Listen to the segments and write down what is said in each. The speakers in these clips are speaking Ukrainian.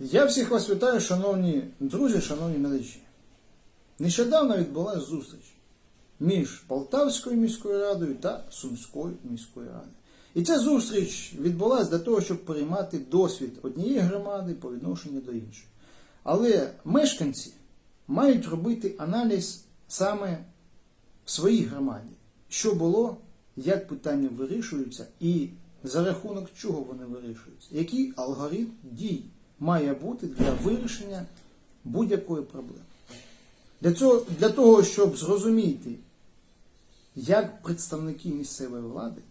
Я всіх вас вітаю, шановні друзі, шановні глядачі. Нещодавно відбулася зустріч між Полтавською міською радою та Сумською міською радою. І ця зустріч відбулася для того, щоб приймати досвід однієї громади по відношенню до іншої. Але мешканці мають робити аналіз саме в своїй громаді, що було, як питання вирішуються і за рахунок чого вони вирішуються, який алгоритм дій має бути для вирішення будь-якої проблеми. Для, цього, для того, щоб зрозуміти, як представники місцевої влади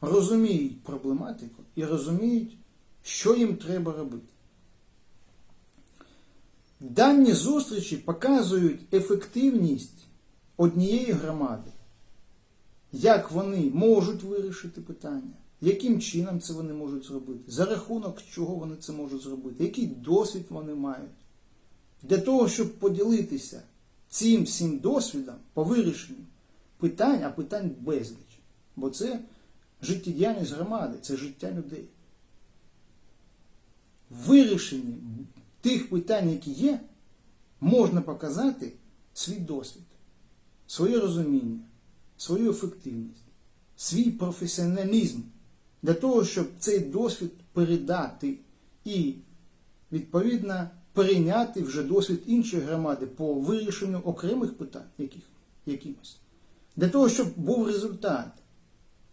розуміють проблематику і розуміють, що їм треба робити. Дані зустрічі показують ефективність однієї громади, як вони можуть вирішити питання, яким чином це вони можуть зробити, за рахунок чого вони це можуть зробити, який досвід вони мають. Для того, щоб поділитися цим всім досвідом по вирішенню питань, а питань безліч. Бо це життєдіяльність громади, це життя людей. Вирішенні тих питань, які є, можна показати свій досвід, своє розуміння, свою ефективність, свій професіоналізм для того, щоб цей досвід передати і, відповідно, перейняти вже досвід іншої громади по вирішенню окремих питань яких, якимось. Для того, щоб був результат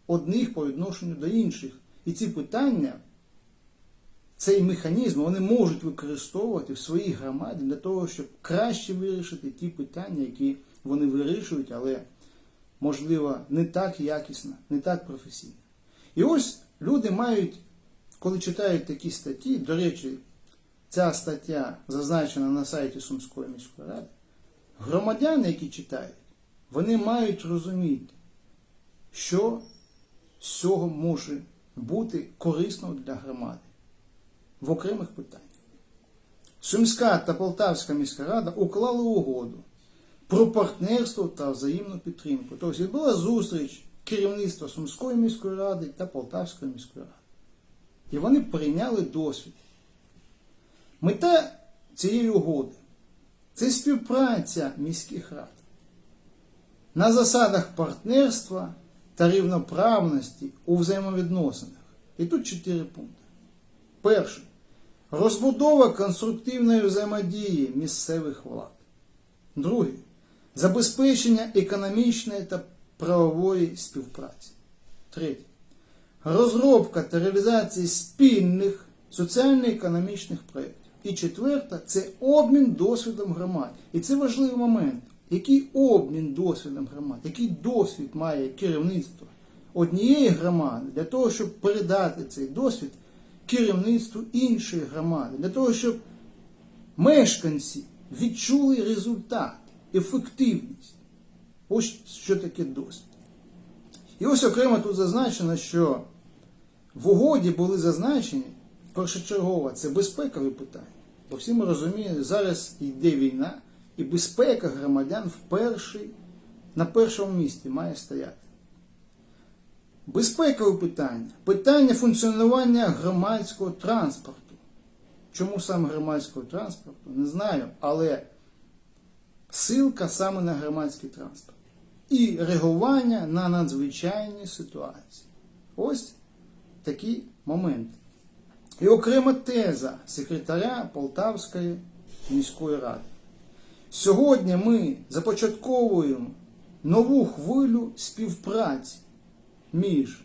одних по відношенню до інших. І ці питання, цей механізм, вони можуть використовувати в своїй громаді для того, щоб краще вирішити ті питання, які вони вирішують, але, можливо, не так якісно, не так професійно. І ось люди мають, коли читають такі статті, до речі, ця стаття зазначена на сайті Сумської міської ради, громадяни, які читають, вони мають розуміти, що з цього може бути корисно для громади в окремих питаннях. Сумська та Полтавська міська рада уклали угоду про партнерство та взаємну підтримку. Тобто відбула зустріч керівництва Сумської міської ради та Полтавської міської ради. І вони прийняли досвід. Мета цієї угоди це співпраця міських рад на засадах партнерства та рівноправності у взаємовідносинах. І тут чотири пункти. Перше. Розбудова конструктивної взаємодії місцевих влад. Друге. Забезпечення економічної та правової співпраці. Третє. Розробка та реалізація спільних соціально-економічних проєктів. І четверте це обмін досвідом громад. І це важливий момент. Який обмін досвідом громад, який досвід має керівництво однієї громади для того, щоб передати цей досвід керівництву іншої громади, для того, щоб мешканці відчули результат, ефективність. Ось що таке досвід. І ось окремо тут зазначено, що в угоді були зазначені першочергово це безпекові питання. Бо всі ми розуміємо, зараз йде війна. І безпека громадян в перший, на першому місці має стояти. Безпекове питання. Питання функціонування громадського транспорту. Чому саме громадського транспорту? Не знаю, але силка саме на громадський транспорт. І реагування на надзвичайні ситуації. Ось такі моменти. І окрема теза секретаря Полтавської міської ради. Сьогодні ми започатковуємо нову хвилю співпраці між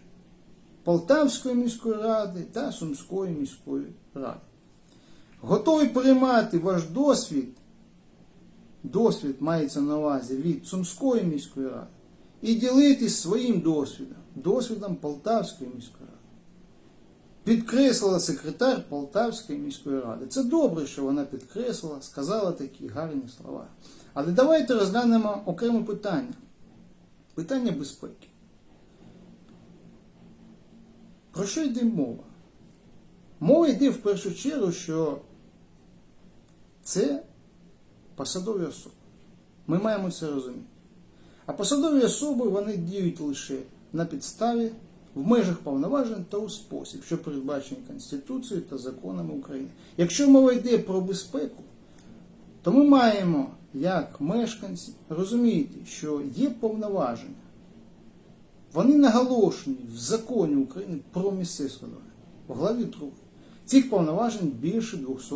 Полтавською міською радою та Сумською міською радою. Готові приймати ваш досвід, досвід мається на увазі від Сумської міської ради, і ділитись своїм досвідом, досвідом Полтавської міської ради. Підкреслила секретар Полтавської міської ради. Це добре, що вона підкреслила, сказала такі гарні слова. Але давайте розглянемо окреме питання. Питання безпеки. Про що йде мова? Мова йде в першу чергу, що це посадові особи. Ми маємо це розуміти. А посадові особи вони діють лише на підставі в межах повноважень та у спосіб, що передбачені Конституцією та законами України. Якщо мова йде про безпеку, то ми маємо, як мешканці, розуміти, що є повноваження. Вони наголошені в законі України про місцеве в главі 2. Цих повноважень більше 200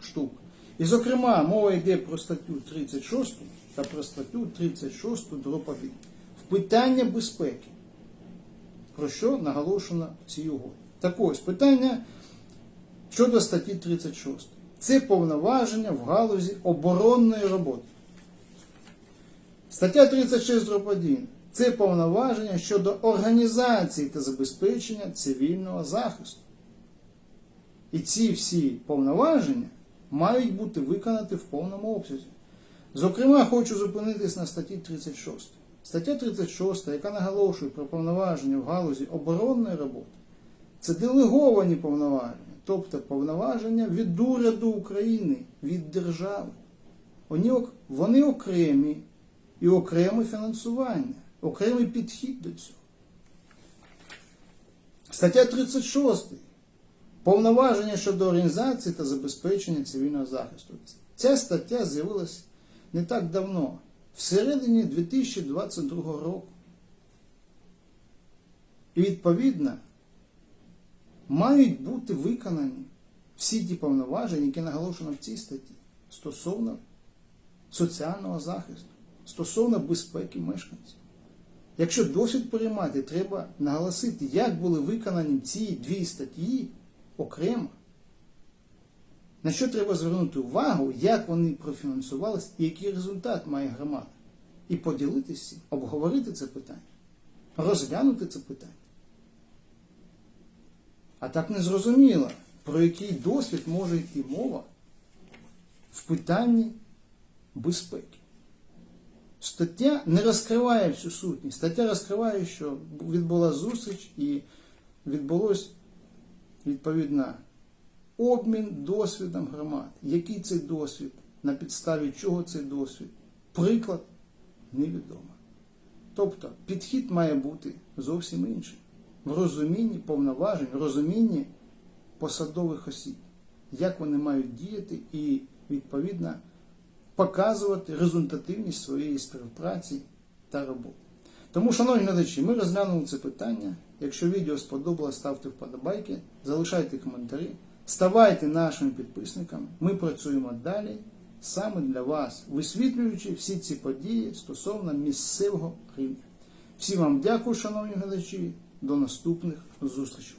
штук. І, зокрема, мова йде про статтю 36 та про статтю 36 дроб 1. В питання безпеки, про що наголошено в цій угоді. Так ось питання щодо статті 36. Це повноваження в галузі оборонної роботи. Стаття 36 дроб 1. Це повноваження щодо організації та забезпечення цивільного захисту. І ці всі повноваження мають бути виконані в повному обсязі. Зокрема, хочу зупинитись на статті 36. Стаття 36, яка наголошує про повноваження в галузі оборонної роботи, це делеговані повноваження, тобто повноваження від уряду України, від держави. Вони, окремі і окреме фінансування, окремий підхід до цього. Стаття 36. Повноваження щодо організації та забезпечення цивільного захисту. Ця стаття з'явилася не так давно, всередині 2022 року. І відповідно мають бути виконані всі ті повноваження, які наголошено в цій статті стосовно соціального захисту, стосовно безпеки мешканців. Якщо досвід приймати, треба наголосити, як були виконані ці дві статті окремо. На що треба звернути увагу, як вони профінансувалися і який результат має громада. І поділитися, обговорити це питання, розглянути це питання. А так не зрозуміло, про який досвід може йти мова в питанні безпеки. Стаття не розкриває всю сутність. Стаття розкриває, що відбулася зустріч і відбулось відповідно обмін досвідом громад. Який це досвід, на підставі чого цей досвід? Приклад невідомо. Тобто підхід має бути зовсім інший. В розумінні повноважень, в розумінні посадових осіб, як вони мають діяти і, відповідно, показувати результативність своєї співпраці та роботи. Тому, шановні глядачі, ми розглянули це питання. Якщо відео сподобалось, ставте вподобайки, залишайте коментарі, ставайте нашими підписниками. Ми працюємо далі саме для вас, висвітлюючи всі ці події стосовно місцевого рівня. Всім вам дякую, шановні глядачі. До наступних зустрічей.